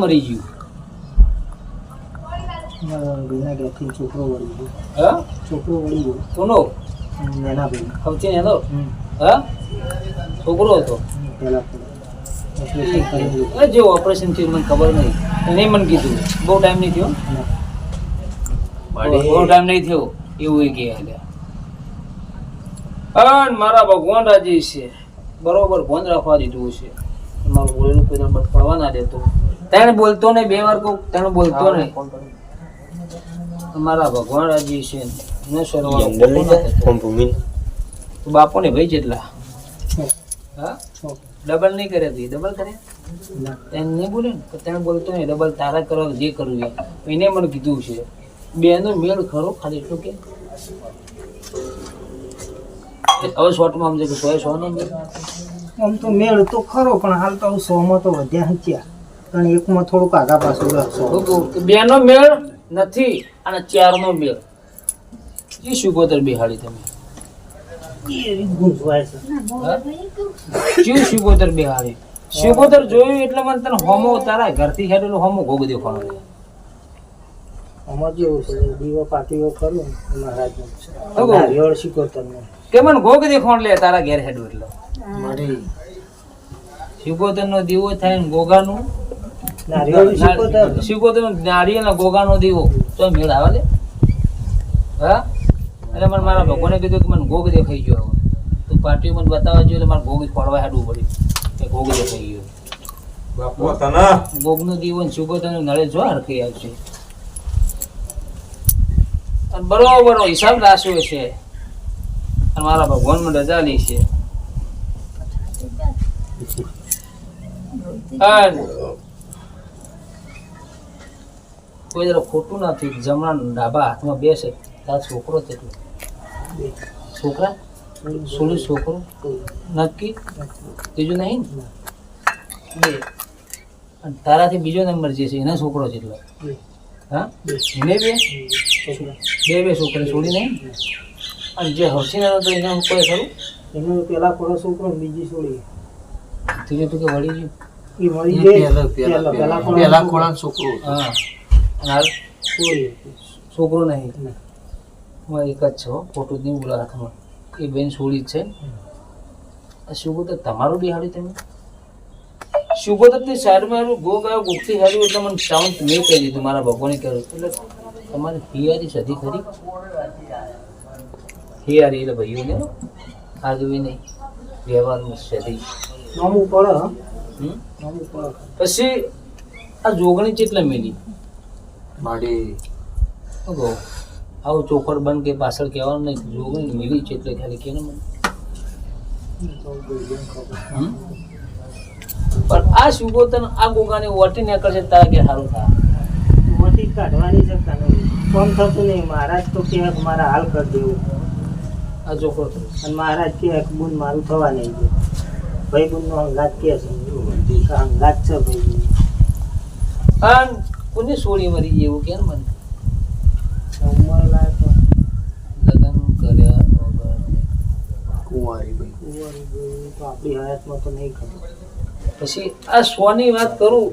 મરી ગયું. મારા છોકરો વળી ગયો. છોકરો વળી ગયો. કોનો? નાના ભાઈ. સૌથી એનો? હા? છોકરો હતો? પહેલા ઓપરેશન કરી દીધું. એ જે ઓપરેશન થયું મને ખબર નહીં. એને મને કીધું. બહુ ટાઈમ નહીં થયો? બહુ ટાઈમ નહીં થયો. એવું એટલે અને મારા ભગવાન રાજી છે. બરોબર ભોન રાખવા દીધું છે. મારું બોલેલું કોઈ પડવા ના દેતો. તેને બોલતો નહીં બે વાર કહું તેને બોલતો નહીં. મારા ભગવાન રાજી છે. ન સરવાળો તો બાપો ને ભાઈ જેટલા હા? ડબલ નહીં કરે તું ડબલ કરે? ના. એને નહીં બોલે ને? તેને બોલતો નહીં ડબલ તારા કરવા જે કરવું એને મને કીધું છે બેનો મેળ ખરો ખાલી એટલું કે? હવે શોર્ટમાં સમજે કે સો એ સો નો મેળ આમ તો મેળ તો ખરો પણ હાલ તો હું સોમાં તો વધ્યા હચ્યા. પણ એકમાં થોડુંક આગા પાછું રાખશો બેનો મેળ નથી અને ચારનો મેળ. એ શુગોતર બિહાડી તમે? ગુંજવાય છે. ચી શુગોતર બિહાડી? શુગોતર જોયું? એટલે મને તને હોમો તારા ઘરથી હેડેલું હોમો ગોગ દેખાણો છે. જેવું છે? દીવો પાટીઓ કરું ને મહારાજનું ઓહો. કે મને ગોગ દેખાણ લે તારા ઘેર હેડું એટલે. શિકોતર નો દીવો થાય ને ગોગાનું નારિયેળ શીખોતર. શિકોતર ગોગાનો દીવો. તો મેળ આવે લે. હા? એટલે મને મારા ભગવાને કીધું કે મને ગોગ દેખાઈ ગયો હવે. તું પાર્ટી મને બતાવવા જોઈએ એટલે મારે ગોગ પડવા હેડવું પડ્યું. કે ગોગ દેખાઈ ગયો. ગોગનો દીવો ને શિકોતરનું નળે જો હરખી આવશે. અને બરોબર હિસાબ રાખ્યો છે. અને મારા ભગવાન મને રજા લી છે અને કોઈ જરા ખોટું નથી જમણા ડાબા હાથમાં બેસે તાર છોકરો તેટલો છોકરા? સોળી છોકરો? નક્કી? ત્રીજું નહીં? બે. અને તારાથી બીજો નંબર જે છે એના છોકરો જેટલો હા? એને બે? બે બે છોકરા. છોડી નહીં? અને જે હસી ના તો એના કોઈ ખરું? એનો પેલા ખોડો છોકરો બીજી છોડી. ત્રીજું તું કે વળી ગયું. એ વળી ગઈ પેલા પેલા ખોળાનો છોકરો. હા. હાલ? છોકરો નહીં. હું એક જ છો ખોટું નહીં બોલા હાથમાં. એ બેન છોડી છે. આ કહો તમારું બી બિહાડ્યું તમે? શુભોદરની સાઈડમાં એનું ગો ગયો ગુપ્તી હાર્યું એટલે મને શાંત મેં કહી દીધું મારા ભગવાને કહ્યું. એટલે તમારી હિયારી સધી ખરી? હિયારી એટલે ભાઈઓને આગવી નહીં. વ્યવહારમાં સધી નામું પડે પછી આ જોગણી ચેટલે મેલી? શું કહું આવું ચોખર બંધ કે પાછળ કહેવાનું નહીં જોગણી મિલી છે એટલે ખાલી કે મને? પણ આ સુગોતન આ ગોગાને વટી નીકળશે તારા કે સારું થાય વટી કાઢવાની છે નહીં કોમ થતું નહીં મહારાજ તો કે મારા હાલ કરી દેવું. આ ચોખર અને મહારાજ કે બુન મારું થવા નહીં દે. ભાઈ બુન નો હંગાત કે છે અંગાત છે ભાઈ બુન અને કોને સોળી મરી ગઈ એવું કેમ મને? ઉંમર લાયક લગ્ન કર્યા વગર. કુંવારી ભાઈ તો આપણી હયાતમાં તો નહીં ખબર. પછી આ સોની વાત કરું.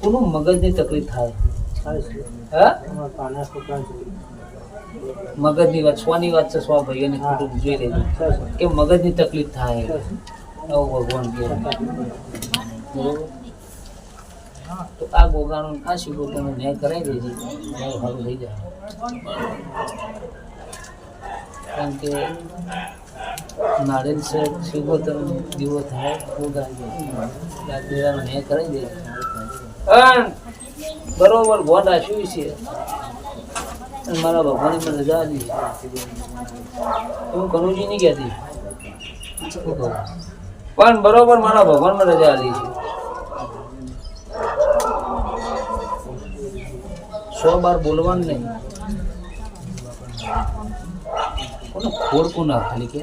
કોનું મગજની તકલીફ થાય? મગજની વાત સોની વાત છે સો ભાઈઓને ખોટું જોઈ લેજો. કે મગજની તકલીફ થાય. આવું ભગવાન કે બરોબર? તો આ ગોગાનું આ આ તમે ન્યાય કરાવી દેજે મારું સારું થઈ જાય. કારણ કે નાળેલ છે તમે, દીવો થાય ગોગા આ દેવાનો ન્યાય કરાવી દેજે બરોબર ભોન શું છે. મારા ભગવાને મને રજા છે હું કનુજી નહીં કહેતી પણ બરોબર મારા ભગવાન મને રજા આપી છે સો બાર બોલવાનું નહીં. કોનો ખોર કોના ખાલી કે?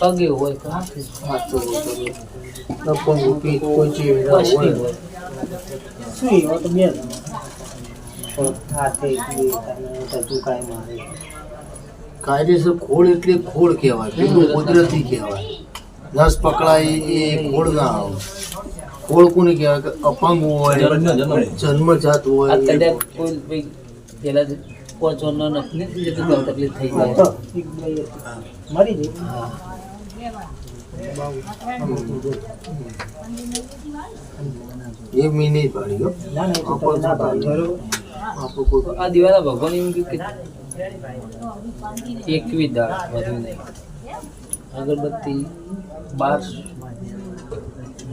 પગે હોય કોઈ હોય. નહીં. હોય તો બે કાયદેસર ખોળ એટલે ખોળ કહેવાય. કુદરતી કહેવાય. નસ પકડાય એ ખોળ ના આવે. ખોળ નહીં કહેવાય કે અપંગ હોય જન્મજાત હોય કદાચ કોઈ પેલા પોચો ન નથી જતું તકલીફ થઈ જાય. મરી એ મી પાડી હો. ના ના એ તો તમે ના પાડી. બરોબર આપણું કોઈ આ દિવાળા ભગવાન એમ કે એકવી દાળ વધુ નહીં. અગરબત્તી બાર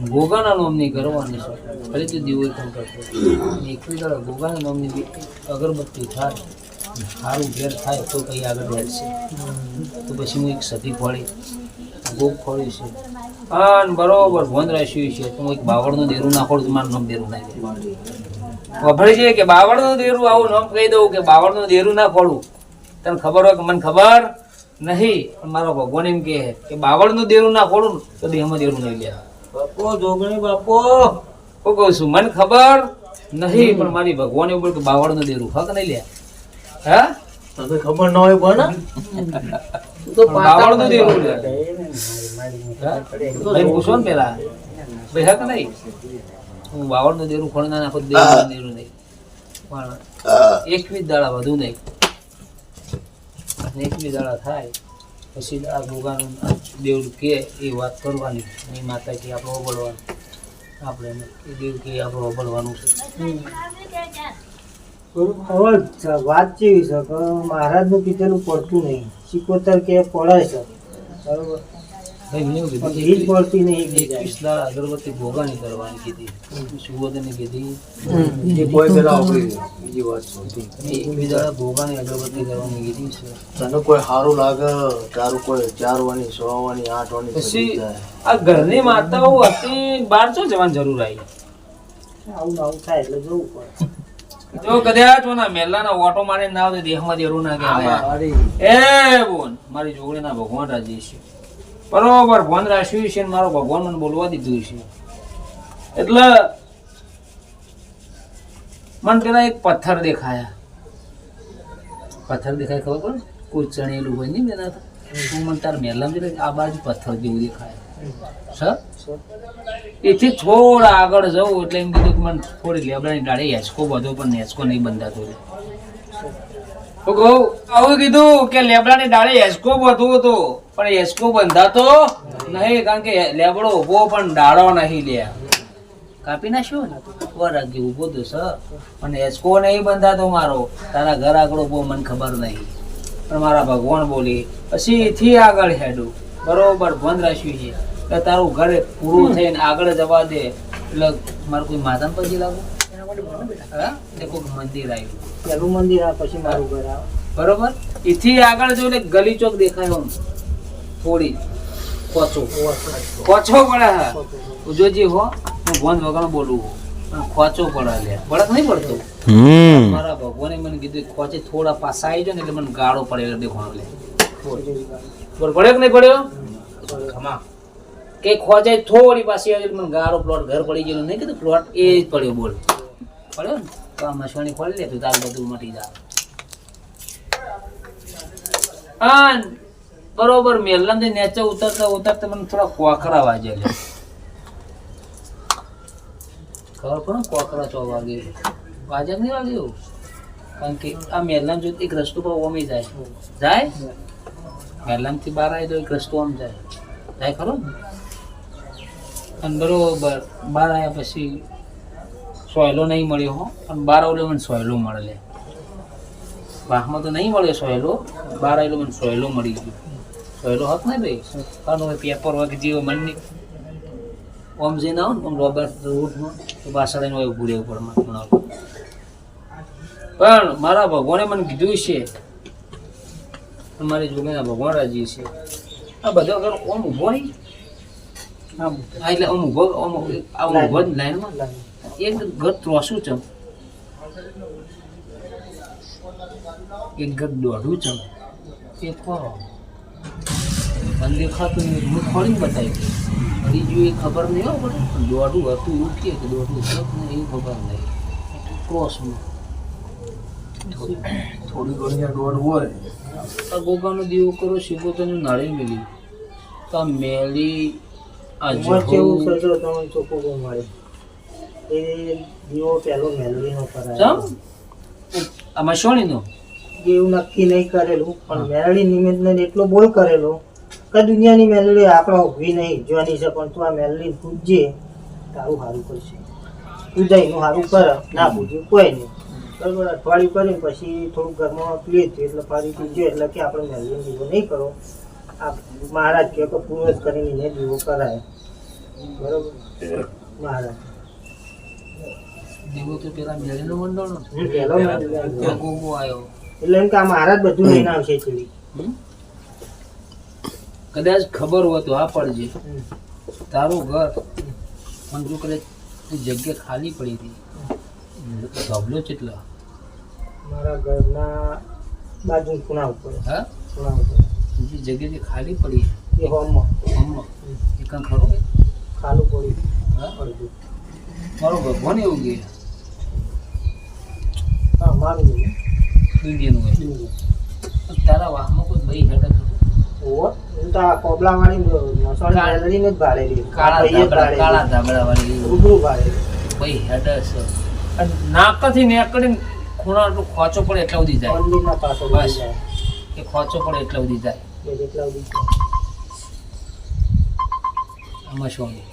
ગોગાના નોમની કરવાની છે. ફરીથી દીવો એકમ કરતો એકવી દાળ ગોગાના નામની અગરબત્તી થાય, સારું ઘેર થાય તો કંઈ આગળ વધશે તો પછી હું એક સતી ફોડી, ગોગ ફોડી છે. અને બરોબર ભોન રાખ્યું છે. તો હું એક બાવળનું દેરું નાખોડું તો મારું નામ દેરું નાખી વફળી છે કે બાવળનું દેરું આવું નામ કહી દઉં કે બાવળનું દેરું ના ખોડું તને ખબર હોય કે મને ખબર નહીં. પણ મારો ભગવાન એમ કહે કે બાવળનું દેરું ના ખોડું તો દેહમાં દેરું નહીં લે બાપો જોગણી બાપો. હું કહું છું મને ખબર નહીં પણ મારી ભગવાન એવું કે બાવળ બાવળનું દેરું હક નહીં લે? હા? તને ખબર ન હોય પણ તો બાવળનું દેરું લે. હા? પૂછો ને પેલા. ભાઈ હક નહીં? હું બાવળનું દેરું ખોડી ના નાખું દેરું દેરું નહીં. પણ એકવીસ દાડા વધુ નહીં. એકવીસ દાડા થાય. પછી આ ભોગાનું દેવ કે એ વાત કરવાની એ માતા કે આપણે ઓબળવાનું આપણે એ દેવ કે આપણે ઓબળવાનું છે. વાત કેવી છે મહારાજનું કીધેલું પડતું નહીં. સિકોતર કે પડાય છે. બરોબર? અગરબત્તી ભોગાની કરવાની કીધી. સુબોધને કીધી. કોઈ પેલા બીજી વાત છે. એ એકવીસ દાડા ભોગાની અગરબત્તી કરવાની કીધી છે. તને કોઈ સારું લાગે? તારું કોઈ ચાર વાની સો વાની આઠ વાની પછી બધી જાય. આ ઘરની માતાઓ હતી બાર ચો જવાની જરૂર આવી. આવું ને આવું થાય એટલે જોવું પડે. જો કદાચ ઓના મેલાના ઓટો મારે ના આવે દેહમાં દેરું ના એ બોન મારી જોગણીના ભગવાન રાજી છે. બરોબર, ભગવાન રાખ્યું છે મારો ભગવાન મને બોલવા દીધું છે. એટલે મને પેલા એક પથ્થર દેખાયા. પથ્થર દેખાય ખબર પડે? કોઈ ચણેલું હોય નહીં બેના હું મને તાર મેલમ છે આ બાજુ પથ્થર જેવું દેખાય. સર એથી થોડા આગળ જવું એટલે એમ કીધું કે મને થોડી લેબડાની ડાળી હેચકો બધો પણ હેચકો નહીં બંધાતો તો કહું આવું કીધું કે લેબડાની ડાળી હેચકો બધું હતું પણ હેચકો બંધાતો નહીં કારણ કે લેબડો ઊભો પણ ડાળો નહીં લે. કાપી નાખ્યો ને? વરાગી તો સર પણ હેચકો નહીં બંધાતો મારો. તારા ઘર આગળ ઊભો મને ખબર નહીં. પણ મારા ભગવાન બોલી પછી એથી આગળ હેડું. બરોબર બંધ રાખ્યું છે. તારું ઘર પૂરું થઈને આગળ જવા દે. એટલે મારું કોઈ માધન પછી લાગુ? મંદિર આવ્યું. પેલું મંદિર આવે પછી મારું ઘર આવે. બરોબર? એથી આગળ જો એટલે ગલી ચોક દેખાય આમ. થોડી. કોચો કોચો પડે હા. તું હો હું ભોન વગર બોલું ખોચો પડે બળક નહીં પડતો? મારા ભગવાને મને કીધું ખોચે થોડા પાસા આવી જાય ને એટલે મને ગાળો પડે એટલે દેખવાનો લે. પડ્યો કે નહીં પડ્યો? ખમા. કે ખોચે થોડી પાછી આવી એટલે મને ગાળો પ્લોટ ઘર પડી ગયો નહીં કીધું પ્લોટ એ જ પડ્યો બોલ. પડ્યો ને? તો આ મશવાણી ખોલી લે, તું તારું બધું મટી જાય અન બરોબર મેલનથી નેચે ઉતરતા ઉતરતા મને થોડા કોકરા વાગે લે. ખબર પણ કોકરા ચો વાગે? વાજે નહીં વાગે કારણ કે આ મેલન જો એક રસ્તો પર ઓમી જાય. જાય? મેલનથી બહાર આવી તો એક રસ્તો આમ જાય. જાય ખરો અને બરોબર બહાર આવ્યા પછી સોયલો નહીં મળ્યો હો. અને બાર આવલે મને સોયલો મળે બાહમાં તો નહીં મળ્યો સોયલો. બાર આવેલો મને સોયલો મળી ગયો. સોયલો હોત ને ભાઈ હવે પેપર વર્ક જેવો મન નહીં ઓમ જઈને આવો ને આમ રોબર્ટ રૂટમાં તો પાછળ એને ઉભું રહેવું પડે પણ મારા ભગવાને મને કીધું છે અમારી જોગેના ભગવાન રાજી છે. આ બધો અગર ઓમ ઊભો નહીં. એટલે ઓમ ઊભો ઓમ આ ઊભો લાઈનમાં. એક ઘર ત્રોસું ચમ એક ઘર દોઢું ચમ એ કોણ? મને દેખાતું નહીં. હું ખોરીને બતાવી બીજું એ ખબર નહીં હો પણ દોઢું હતું એવું કે કે દોઢું હતું એ ખબર નહીં. ક્રોસનું થોડી ઘણી દોડ હોય. આ ગોગાનો દીવો કરો શિવોતરનું નાળી મેલી. તો આ મેલી આ એમાં કેવું જહુ છે જો તમને ચોખ્ખું મળે એ દીવો પહેલો મેલડીનો કરાય. આમાં સોણીનો? જે એવું નક્કી નહીં કરેલું પણ મેલડી નિમિત્તને એટલો બોલ કરેલો કે દુનિયાની મેલડી આપણે ઊભી નહીં. જોવાની છે પણ તું આ મેલડી પૂજજે તારું સારું કરશે. તું જઈનું સારું કર ના પૂજ્યું કોઈ નહીં. બરાબર અઠવાડિયું કરીને પછી થોડું ઘરમાં ક્લિયર થયું એટલે ફરી પૂજ્યો એટલે કે આપણે મેલડીનો દીવો નહીં કરો. આ મહારાજ કહે કે પૂર્વજ કરીને એને દીવો કરાય. બરાબર? મહારાજ. દીવો તો પેલા મેલીનો મંડળનો. હું મેલડી ગોગો આવ્યો એટલે એમ કે આ મહારાજ બધું લઈને આવશે કદાચ ખબર હોય તો આ પડજે. તારું ઘર. પણ જો કદાચ જગ્યા ખાલી પડી હતી. ધબલો કેટલા મારા ઘરના બાજુ ખૂણા ઉપર. હા? ખૂણા ઉપર. જે જગ્યા જે ખાલી પડી એ હોમમાં. હોમમાં. એ કાંઈ ખરો? ખાલું પડી. હા? અડધું મારો ભગવાન એવું હા મારું નહીં. દુનિયાનું હોય. તારા વાહમાં કોઈ ભાઈ હેઠળ ઓહો, એમ તો આ કોબલાવાળી મસવાડી કાળ- જ ભાડેલી. કાળા ભાઈએ જ ધાબળા કાળા ધાબળા વાળી રૂબરૂ ભાડેલી. ભાઈ હેઠળ છે. અને નાકથી નીકળીને ખૂણા ખોચો પડે એટલા સુધી જાય. મંદિરના પાસે બસ. એ ખોચો પડે એટલા સુધી જાય. એટલા સુધી આમાં શું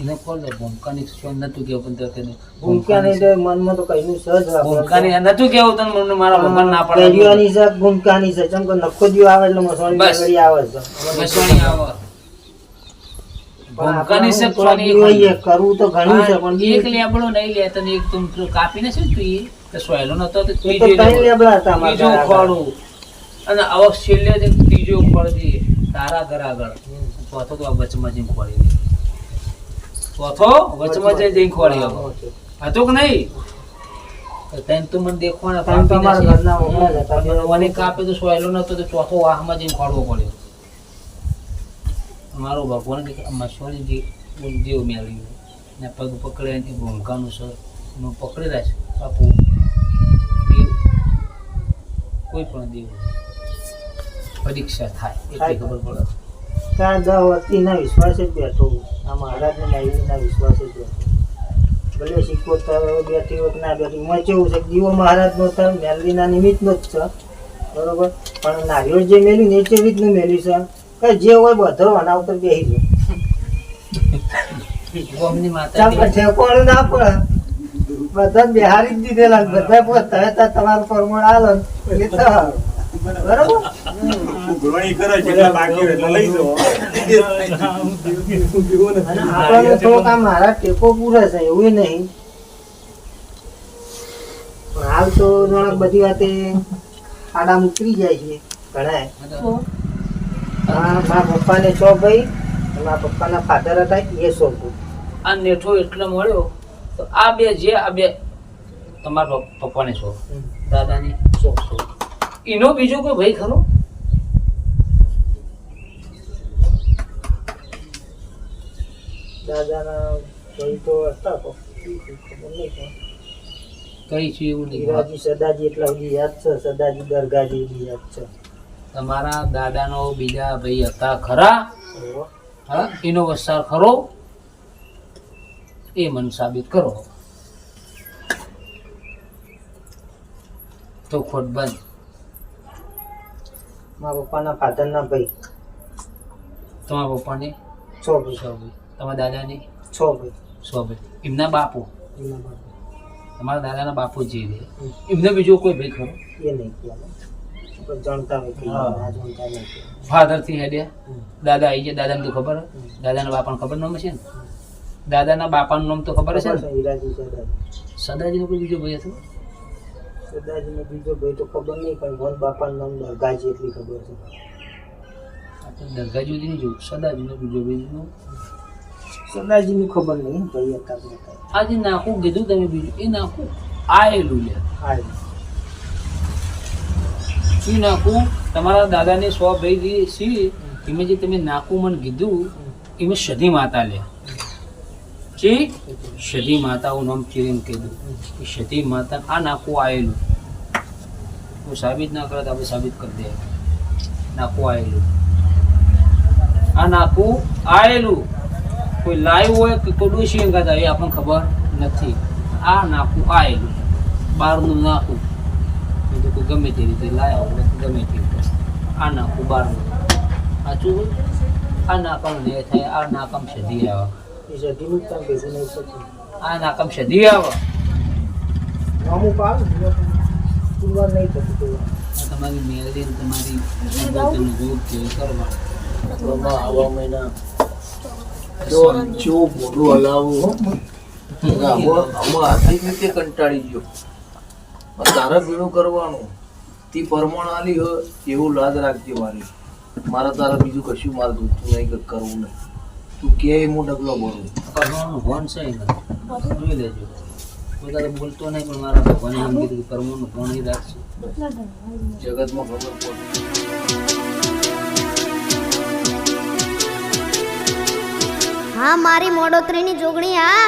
એને કોલ દે ભૂમકાની શું નતું કેવું પણ તે ભૂમકા તો મનમાં તો કઈનું સહજ વાપરે. ભૂમકાની નતું કેવું તને મને મારા ભગવાન ના પાડે. કેરીઓની છે ભૂમકાની છે. ચમ કે નખો દિયો આવે એટલે મસવાડી બસ. આવે છે. મસવાણી આવે. ભૂમકાની છે સોની દિવાઈએ કરવું તો ઘણું છે પણ એક લેબડો નહીં લે તને એક તું કાપીને શું તું તો સોયલો નતો તો ત્રીજો લેબડા. હતા અમારા ત્રીજો ઘર અને આવો છેલ્લે ત્રીજો ખોળ દઈએ તારા ઘર આગળ. તો વચમાં જઈને ખોળી દે ચોથો વચમાં જઈ જઈને ઓકે. હતો કે નહીં? તને તો મને દેખવાના તને તો કાપીને ઘરના ઓગણા હતા. મને મને કાપે તો સોયલો નતો તો ચોથો વાહમાં જઈને ખોડવો પડ્યો. મારો ભગવાન કે જે મેળવ્યું ને પગ પકડે એનાથી ભૂમકાનું સર. એમાં પકડી રહ્યા છે. બાપુ દેવ. કોઈ પણ દેવ. પરીક્ષા થાય એટલી ખબર પડે. ત્યાં દહ વર્ષથી વિશ્વાસ જ બેઠો. આ મહારાજને લાવીના વિશ્વાસે જ ભલે શીખોતર બેઠી હોત ના બેઠી એમાં કેવું છે દીવો મહારાજનો છે મેલડીના નિમિત્તનો જ છે. બરોબર? પણ નારિયેળ જે મેલ્યું ને એ કેવી રીતનું મેલ્યું છે? કે જે હોય બધો આના ઉપર બેસી ગોમની જાય ના પડે. બધા બિહારી જ દીધેલા બધા પોત તમે તમારું પરમણ આલો એટલે છે મારા ટેકો પૂરે છે એવું નહીં. પણ હાલ તો જાણે બધી વાતે આડા ઉતરી જાય છે ઘણા મારા પપ્પાને છો ભાઈ મારા પપ્પાના ફાધર હતા એ સો ભાઈ આ નેઠો એટલો મળ્યો તો આ બે જે આ બે તમારા પપ- પપ્પાને છો દાદાની શોખ સો એનો બીજો કોઈ ભાઈ ખરો? દાદાના ભાઈ તો હતા કઈ છે એવું નહીં. સદાજી એટલા સુધી યાદ છે સદાજી દરગાજી બી યાદ છે. તમારા દાદાનો બીજા ભાઈ હતા ખરા. હા એનો વસાર ખરો? એ મને સાબિત કરો. તો ખોટ બંધ. મારા પપ્પાના ફાધરના ભાઈ. તમારા પપ્પાને? છો ભાઈ. છો ભાઈ. તમારા દાદાને? છો ભાઈ. છો ભાઈ. એમના બાપુ? એમના બાપુ. તમારા દાદાના બાપુ જે રહે એમને બીજો કોઈ ભાઈ ખરો? એ નહીં જાણતા હોય કે હા. ના જાણતા નહીં ફાધરથી હેડ્યા. દાદા આવી ગયા. દાદાને તો ખબર હે? દાદાના બાપાને ખબર નામ છે ને? દાદાના બાપાનું નામ તો ખબર છે ને સદાજી. નો કોઈ બીજો ભાઈ હતો? સદાજીનો બીજો ભાઈ તો ખબર નહીં પણ વન બાપાનું નામ દરગાજી એટલી ખબર છે. દરગાહ જોતી નહીં જોયું સદાજીનો બીજો ભાઈ સદાજીની ખબર નહીં ભાઈ હતા બે હતા. આ જે નાખું કીધું તમે બીજું એ નાખું. આયેલું લે. શું નાખું? તમારા દાદાને સો ભાઈ દીધી છે એમાં જે તમે નાખું મને કીધું એમાં સધી માતા લે. છે સધી માતાનું નામ ચીરીને કીધું. કે શતી માતા આ નાખું આવેલું હું સાબિત ના કરે તો આપણે સાબિત કરી દે નાખું આવેલું આ નાખું આવેલું કોઈ લાઈવ હોય કે કોઈ ડોસી અંગાત એ આપણને ખબર નથી. આ નાખું આવેલું બહારનું નાખું. બીજું કોઈ ગમે તે રીતે લાયા હોય ગમે તે રીતે. આ નાખું બહારનું સાચું આ નાકમ ને થાય, આ નાકમ સધી આવે જ કામ ભેગું નહીં થતું. આ નાકમ સધી આવે. અમુક આવે ને પુરવાર નહીં થતું કોઈ વાર. આ તમારી મેલડી ને તમારી સંબંધનું દૂર કે કરવા. આમાં આવા મહિના જો જો મોઢું હલાવું. આમાં આર્થિક રીતે કંટાળી ગયો. તારા ભેળું કરવાનું. તી પરમાણ આલી હોય એવું લાદ રાખજે મારી. મારા તારા બીજું કશું મારે દુઃખ નહીં કે કરવું નહીં. તું કે હું ડગલો ભરું કરવાનું ભણ છે ને જોઈ લેજો. વધારે બોલતો નહીં પણ મારા ભગવાને એમ કીધું કે કર્મનું ભણ એ રાખશું. જગતમાં ખબર પડે. હા મારી મોડોતરીની જોગણી આ